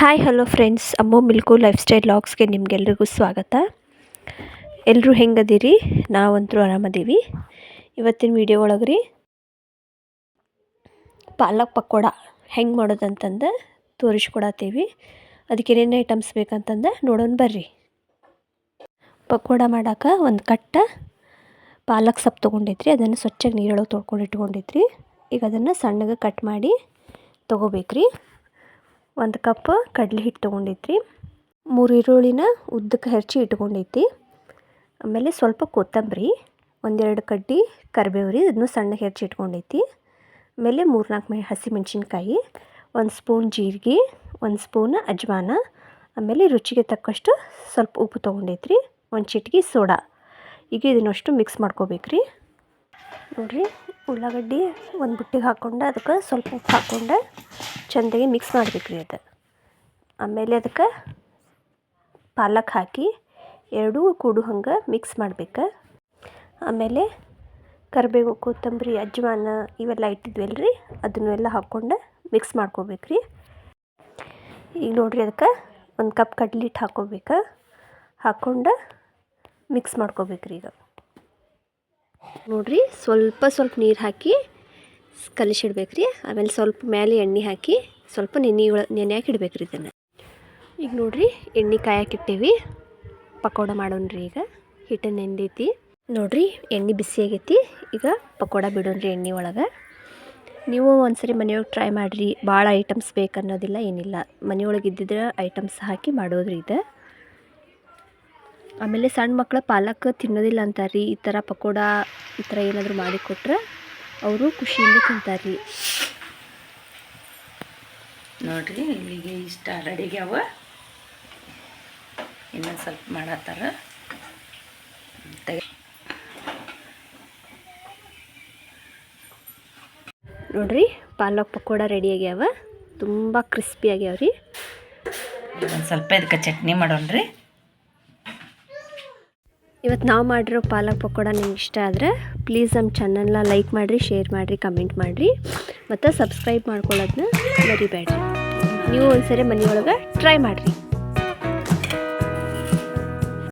Hi hello friends Ammu milk lifestyle ಲಾಗ್ಸ್ಗೆ ನಿಮಗೆಲ್ರಿಗೂ ಸ್ವಾಗತ. ಎಲ್ಲರೂ ಹೆಂಗದಿರಿ? ನಾವಂತರೂ ಆರಾಮದೀವಿ. ಇವತ್ತಿನ ವಿಡಿಯೋ ಒಳಗೆ ರೀ ಪಾಲಕ್ ಪಕೋಡ ಹೆಂಗೆ ಮಾಡೋದಂತಂದು ತೋರಿಸ್ಕೊಡತ್ತೀವಿ. ಅದಕ್ಕೆ ಏನೇನು ಐಟಮ್ಸ್ ಬೇಕಂತಂದು ನೋಡೋಣ ಬರ್ರಿ. ಪಕೋಡ ಮಾಡೋಕೆ ಒಂದು ಕಟ್ಟ ಪಾಲಕ್ ಸೊಪ್ಪು ತೊಗೊಂಡಿದ್ರಿ. ಅದನ್ನು ಸ್ವಚ್ಛಾಗಿ ನೀರೊಳಗೆ ತೊಳ್ಕೊಂಡು ಇಟ್ಕೊಂಡಿದ್ರಿ. ಈಗ ಅದನ್ನು ಸಣ್ಣಗೆ ಕಟ್ ಮಾಡಿ ತೊಗೋಬೇಕ್ರಿ. ಒಂದು ಕಪ್ ಕಡಲೆ ಹಿಟ್ಟು ತೊಗೊಂಡೈತ್ರಿ ಮೂರು ಈರುಳ್ಳಿನ ಉದ್ದಕ್ಕೆ ಹೆಚ್ಚಿ ಇಟ್ಕೊಂಡೈತಿ ಆಮೇಲೆ ಸ್ವಲ್ಪ ಕೊತ್ತಂಬರಿ, ಒಂದೆರಡು ಕಡ್ಡಿ ಕರಿಬೇವು ರೀ ಇದನ್ನು ಸಣ್ಣಗೆ ಹೆರ್ಚಿ ಇಟ್ಕೊಂಡೈತಿ ಆಮೇಲೆ ಮೂರು ನಾಲ್ಕು ಮೆ, ಹಸಿಮೆಣ್ಸಿನ್ಕಾಯಿ, ಒಂದು ಸ್ಪೂನ್ ಜೀರಿಗೆ, ಒಂದು ಸ್ಪೂನ್ ಅಜ್ವಾನ, ಆಮೇಲೆ ರುಚಿಗೆ ತಕ್ಕಷ್ಟು ಸ್ವಲ್ಪ ಉಪ್ಪು ತೊಗೊಂಡೈತ್ರಿ ಒಂದು ಚಿಟಿಕೆ ಸೋಡಾ. ಈಗ ಇದನ್ನಷ್ಟು ಮಿಕ್ಸ್ ಮಾಡ್ಕೋಬೇಕ್ರಿ. ನೋಡಿರಿ, ಉಳ್ಳಾಗಡ್ಡಿ ಒಂದು ಬುಟ್ಟಿಗೆ ಹಾಕ್ಕೊಂಡು, ಅದಕ್ಕೆ ಸ್ವಲ್ಪ ಉಪ್ಪು ಹಾಕ್ಕೊಂಡು. ಚೆಂದಾಗಿ ಮಿಕ್ಸ್ ಮಾಡ್ಬೇಕು ರೀ ಅದು. ಆಮೇಲೆ ಅದಕ್ಕೆ ಪಾಲಕ್ ಹಾಕಿ ಎರಡೂ ಕೂಡು ಹಂಗೆ ಮಿಕ್ಸ್ ಮಾಡ್ಬೇಕು. ಆಮೇಲೆ ಕರಿಬೇವು, ಕೊತ್ತಂಬರಿ, ಅಜ್ವಾನ ಇವೆಲ್ಲ ಇಟ್ಟಿದ್ವಲ್ಲ ರೀ ಅದನ್ನೆಲ್ಲ ಹಾಕ್ಕೊಂಡು ಮಿಕ್ಸ್ ಮಾಡ್ಕೋಬೇಕು ರೀ ಈಗ ನೋಡಿರಿ ಅದಕ್ಕೆ ಒಂದು ಕಪ್ ಕಡ್ಲಿ ಹಿಟ್ಟು ಹಾಕ್ಕೋಬೇಕು ಹಾಕ್ಕೊಂಡು ಮಿಕ್ಸ್ ಮಾಡ್ಕೋಬೇಕು ರೀ ಈಗ. ನೋಡಿರಿ ಸ್ವಲ್ಪ ಸ್ವಲ್ಪ ನೀರು ಹಾಕಿ ಕಲಿಸಿಡ್ಬೇಕು ರೀ ಆಮೇಲೆ ಸ್ವಲ್ಪ ಮೇಲೆ ಎಣ್ಣೆ ಹಾಕಿ ಸ್ವಲ್ಪ ನೆನೆ ನೆನೆ ನೆನೆಯಾಕೆ ಇಡ್ಬೇಕು ರೀ ಇದನ್ನು. ಈಗ ನೋಡಿರಿ, ಎಣ್ಣೆ ಕಾಯಕ್ಕಿಟ್ಟೇವಿ ಪಕೋಡ ಮಾಡೋಣ್ರಿ ಈಗ. ಹಿಟ್ಟು ನೆಂದೈತಿ. ನೋಡಿರಿ, ಎಣ್ಣೆ ಬಿಸಿ ಆಗೈತಿ. ಈಗ ಪಕೋಡ ಬಿಡೋಣ್ರಿ ಎಣ್ಣೆ ಒಳಗೆ. ನೀವು ಒಂದ್ಸರಿ ಮನೆಯೊಳಗೆ ಟ್ರೈ ಮಾಡಿರಿ. ಭಾಳ ಐಟಮ್ಸ್ ಬೇಕನ್ನೋದಿಲ್ಲ ಏನಿಲ್ಲ. ಮನೆಯೊಳಗೆ ಇದ್ದಿದ್ರೆ ಐಟಮ್ಸ್ ಹಾಕಿ ಮಾಡೋದ್ರಿ ಇದು. ಆಮೇಲೆ ಸಣ್ಣ ಮಕ್ಕಳ ಪಾಲಕ್ ತಿನ್ನೋದಿಲ್ಲ ಅಂತಾರೆ ಈ ಥರ ಪಕೋಡ ಈ ಥರ ಏನಾದರೂ ಮಾಡಿಕೊಟ್ರೆ ಅವರು ಖುಷಿಯಿಂದ ತಿಂತಾರೆ ರೀ ನೋಡ್ರಿ ಇಲ್ಲಿಗೆ ಇಷ್ಟ ರೆಡಿಗ್ಯಾವ ಇನ್ನೊಂದು ಸ್ವಲ್ಪ ಮಾಡತ್ತಾರ. ನೋಡ್ರಿ ಪಾಲಕ್ ಪಕೋಡ ರೆಡಿ ಆಗ್ಯಾವ. ತುಂಬ ಕ್ರಿಸ್ಪಿ ಆಗ್ಯಾವ ರೀ ಒಂದು ಸ್ವಲ್ಪ ಇದಕ್ಕೆ ಚಟ್ನಿ ಮಾಡೋಣ್ರಿ. ಇವತ್ತು ನಾವು ಮಾಡಿರೋ ಪಾಲಕ್ ಪಕೋಡ ನಿಮ್ಗೆ ಇಷ್ಟ ಆದರೆ ಪ್ಲೀಸ್ ನಮ್ಮ ಚಾನಲ್ನ ಲೈಕ್ ಮಾಡಿರಿ, ಶೇರ್ ಮಾಡಿರಿ, ಕಮೆಂಟ್ ಮಾಡಿರಿ. ಮತ್ತು ಸಬ್ಸ್ಕ್ರೈಬ್ ಮಾಡ್ಕೊಳ್ಳೋದನ್ನ ಮರಿಬೇಡ್ರಿ. ನೀವು ಒಂದ್ಸರಿ ಮನೆಯೊಳಗೆ ಟ್ರೈ ಮಾಡಿರಿ.